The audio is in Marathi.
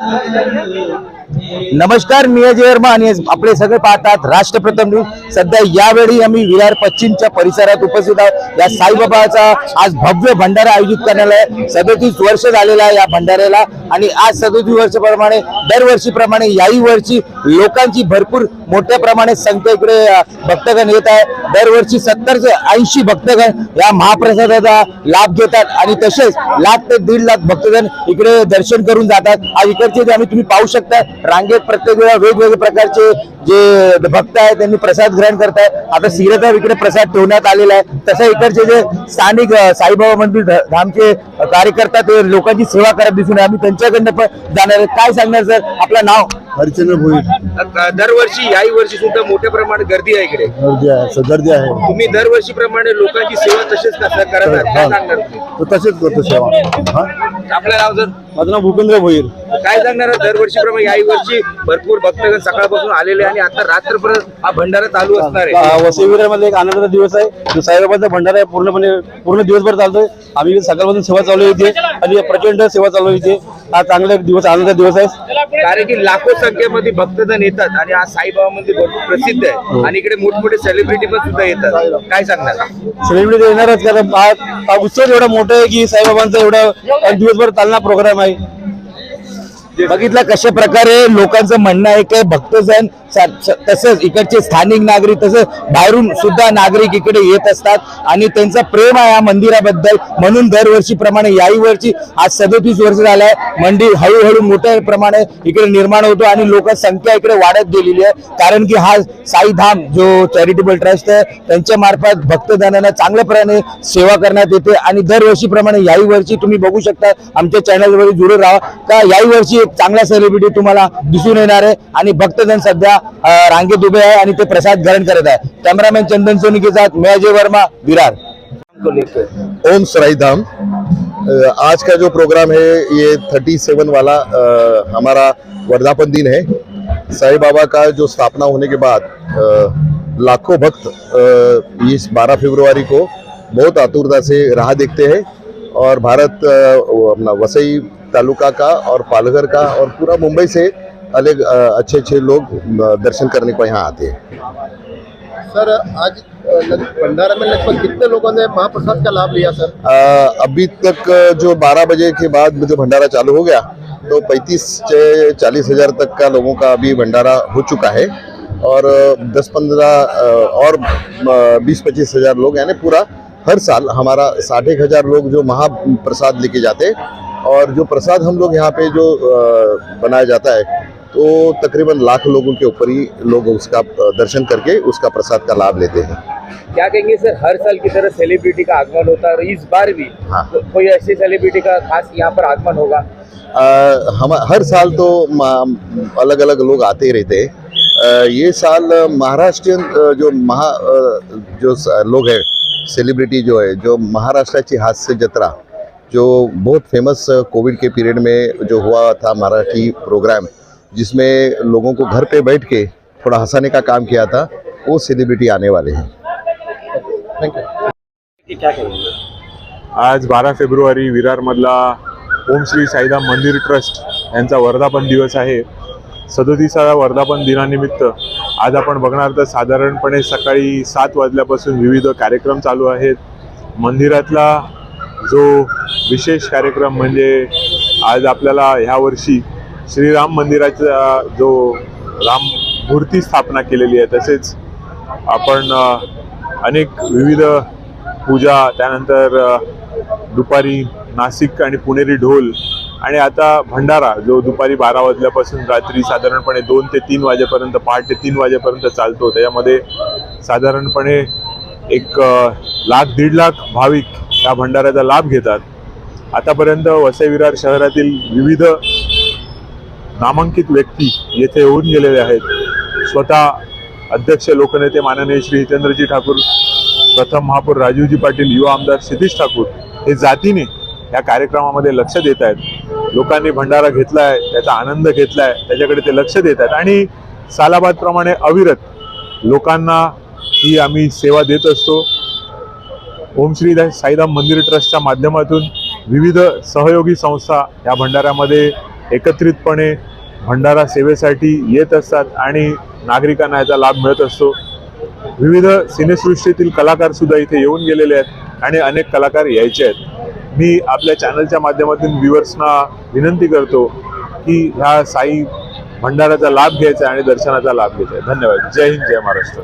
I love you. नमस्कार मी अजय वर्मा आणि आपले सगळे पाहतात राष्ट्रप्रथम न्यूज. सध्या यावेळी आम्ही विरार पश्चिमच्या परिसरात उपस्थित आहोत. या साईबाबाचा आज भव्य भंडारा आयोजित करण्यात आहे. सदोतीस वर्ष झालेला आहे या भंडाऱ्याला. आणि आज सदोतीस वर्षाप्रमाणे दरवर्षीप्रमाणे याही वर्षी लोकांची भरपूर मोठ्या प्रमाणात संख्या इकडे भक्तगण येत आहे दरवर्षी सत्तर ते ऐंशी भक्तगण या महाप्रसादाचा लाभ घेतात. आणि तसेच लाख ते दीड लाख भक्तगण इकडे दर्शन करून जातात. आज इकडचे आम्ही तुम्ही पाहू शकता रांगेत प्रत्येक वेळा वेगवेगळे प्रकारचे जे भक्त आहेत त्यांनी प्रसाद ग्रहण करतायत. आता सिरता इकडे प्रसाद ठेवण्यात आलेला आहे. तसं इकडचे जे स्थानिक साईबाबा मंदिर धामचे कार्यकर्ता ते लोकांची सेवा करत दिसून आम्ही त्यांच्याकडनं पण जाणार आहे. काय सांगणार सर? आपलं नाव? हरिचंद्र भोईर. दरवर्षी याही वर्षी सुद्धा मोठ्या प्रमाणात गर्दी आहे इकडे. गर्दी आहे गर्दी आहे. तुम्ही दरवर्षीप्रमाणे लोकांची सेवा तसेच कसं करत आहात? काय सांगणार तुम्ही? तो तसेच करतो सेवा. हा? आपलं नाव जर माझं नाव भूपेंद्र भोईर. काय सांगणार दरवर्षीप्रमाणे याही वर्षी भरपूर भक्तगण सकाळपासून आलेले आणि आता रात्रपर्यंत हा भंडारा चालू असणार आहे. वसई मध्ये एक आनंदाचा दिवस आहे. जो साईबाबाचा भंडारा आहे पूर्णपणे पूर्ण दिवसभर चालतोय. आम्ही सकाळपासून सेवा चालू इथे. आणि प्रचंड सेवा चालू इथे. हा चांगला दिवस आनंदाचा दिवस आहे. कारण की लाखो संख्येमध्ये भक्तजण येतात आणि आज साईबाबा मंदिर भरपूर प्रसिद्ध आहे. आणि इकडे मोठमोठे सेलिब्रिटी पण सुद्धा येतात. काय सांगणार? सेलिब्रिटी येणारच कारण हा हा उत्सव एवढा मोठा आहे की साईबाबांचा एवढा दिवसभर चालणार प्रोग्राम आहे. बघितलं कशा प्रकारे लोकांचं म्हणणं आहे की भक्तजन तसंच इकडचे स्थानिक नागरिक तसंच बाहेरून सुद्धा नागरिक इकडे येत असतात. आणि त्यांचा प्रेम आहे या मंदिराबद्दल. म्हणून दरवर्षीप्रमाणे याही वर्षी आज सदोतीस वर्ष झालंय. मंदिर हळूहळू मोठ्या प्रमाणे इकडे निर्माण होतो आणि लोकसंख्या इकडे वाढत गेलेली आहे. कारण की हा साईधाम जो चॅरिटेबल ट्रस्ट आहे त्यांच्या मार्फत भक्तजनांना चांगल्या प्रमाणे सेवा करण्यात येते. आणि दरवर्षीप्रमाणे याही वर्षी तुम्ही बघू शकता. आमच्या चॅनलवर जुळे राहा. का याही वर्षी खूप चांगल्या सेलिब्रिटी तुम्हाला दिसून येणार आहे. आणि भक्तजन सध्या रांगेत उभे आहे आणि ते प्रसाद ग्रहण करत आहे. कॅमेरामॅन चंदन सोनी के साथ वर्मा विरार. ओम सराईधाम. आज का जो प्रोग्राम है ये थर्टी सेवन वाला आ, हमारा वर्धापन दिन है. साई बाबा का जो स्थापना होने के बाद लाखों भक्त अ, इस 12 फरवरी को बहुत आतुरता से राह देखते हैं और भारत अपना वसई तालुका का और पालघर का और पूरा मुंबई से अलग अच्छे अच्छे लोग दर्शन करने को यहाँ आते हैं। सर आज भंडारा में लगभग कितने लोगों ने महाप्रसाद का लाभ लिया सर? अ, अभी तक जो 12 बजे के बाद जो भंडारा चालू हो गया तो 35 से 40 हज़ार तक का लोगों का अभी भंडारा हो चुका है और 10-15 और 20-25 हज़ार लोग यानी पूरा हर साल हमारा साठ एक हज़ार लोग जो महाप्रसाद लेके जाते हैं और जो प्रसाद हम लोग यहाँ पे जो बनाया जाता है तो तकरीबन लाख लोगों के ऊपर ही लोग उसका दर्शन करके उसका प्रसाद का लाभ लेते हैं। क्या कहेंगे सर हर साल की तरह सेलिब्रिटी का आगमन होता है इस बार भी हाँ। को, कोई ऐसी सेलिब्रिटी का खास यहाँ पर आगमन होगा? अ, हम हर साल तो अलग अलग लोग आते ही रहते हैं। ये साल महाराष्ट्रियन जो महा जो लोग हैं सेलिब्रिटी जो है जो महाराष्ट्र महाराष्ट्राची हास्य जत्रा जो बहुत फेमस कोविड के पीरियड में जो हुआ था मराठी प्रोग्राम जिसमें लोगों को घर पे बैठ के थोड़ा हंसाने का काम किया था वो सेलिब्रिटी आने वाले हैं। आज बारा फेब्रुवारी विरारमधला ओम श्री साईधाम मंदिर ट्रस्ट यांचा वर्धापन दिवस आहे. सदोतीसाव्या वर्धापन दिनानिमित्त आज आपण बघणार तर साधारणपणे सकाळी सात वाजल्यापासून विविध कार्यक्रम चालू आहेत. मंदिरातला जो विशेष कार्यक्रम म्हणजे आज आपल्याला ह्या वर्षी श्रीराम मंदिराचा जो राम मूर्ती स्थापना केलेली आहे तसेच आपण अनेक विविध पूजा त्यानंतर दुपारी नाशिक आणि पुणेरी ढोल आणि आता भंडारा जो दुपारी बारा वाजल्यापासून रात्री साधारणपणे दोन ते तीन वाजेपर्यंत पहाटे तीन वाजेपर्यंत चालतो. त्याच्यामध्ये साधारणपणे एक लाख दीड लाख भाविक या भंडाऱ्याचा लाभ घेतात. आतापर्यंत वसई विरार शहरातील विविध नामांकित व्यक्ती येथे येऊन गेलेले आहेत. स्वतः अध्यक्ष लोकनेते माननीय श्री हितेंद्रजी ठाकूर प्रथम महापौर राजीवजी पाटील युवा आमदार क्षितिश ठाकूर हे जातीने या कार्यक्रमामध्ये लक्ष देत आहेत. लोकांनी भंडारा घेतला आहे त्याचा आनंद घेतला आहे त्याच्याकडे ते लक्ष देत आहेत. आणि सालाबादप्रमाणे अविरत लोकांना ही आम्ही सेवा देत असतो. ओम श्री साईधाम मंदिर ट्रस्टच्या माध्यमातून विविध सहयोगी संस्था या भंडाऱ्यामध्ये एकत्रितपणे भंडारा सेवेसाठी येत असतात आणि नागरिकांना याचा लाभ मिळत असतो. विविध सिनेसृष्टीतील कलाकारसुद्धा इथे येऊन गेलेले आहेत आणि अनेक कलाकार यायचे आहेत. मी आपल्या चॅनलच्या माध्यमातून व्ह्युअर्सना विनंती करतो की ह्या साई भंडाराचा लाभ घ्यायचा आहे आणि दर्शनाचा लाभ घ्यायचा. आहे धन्यवाद. जय हिंद जय महाराष्ट्र.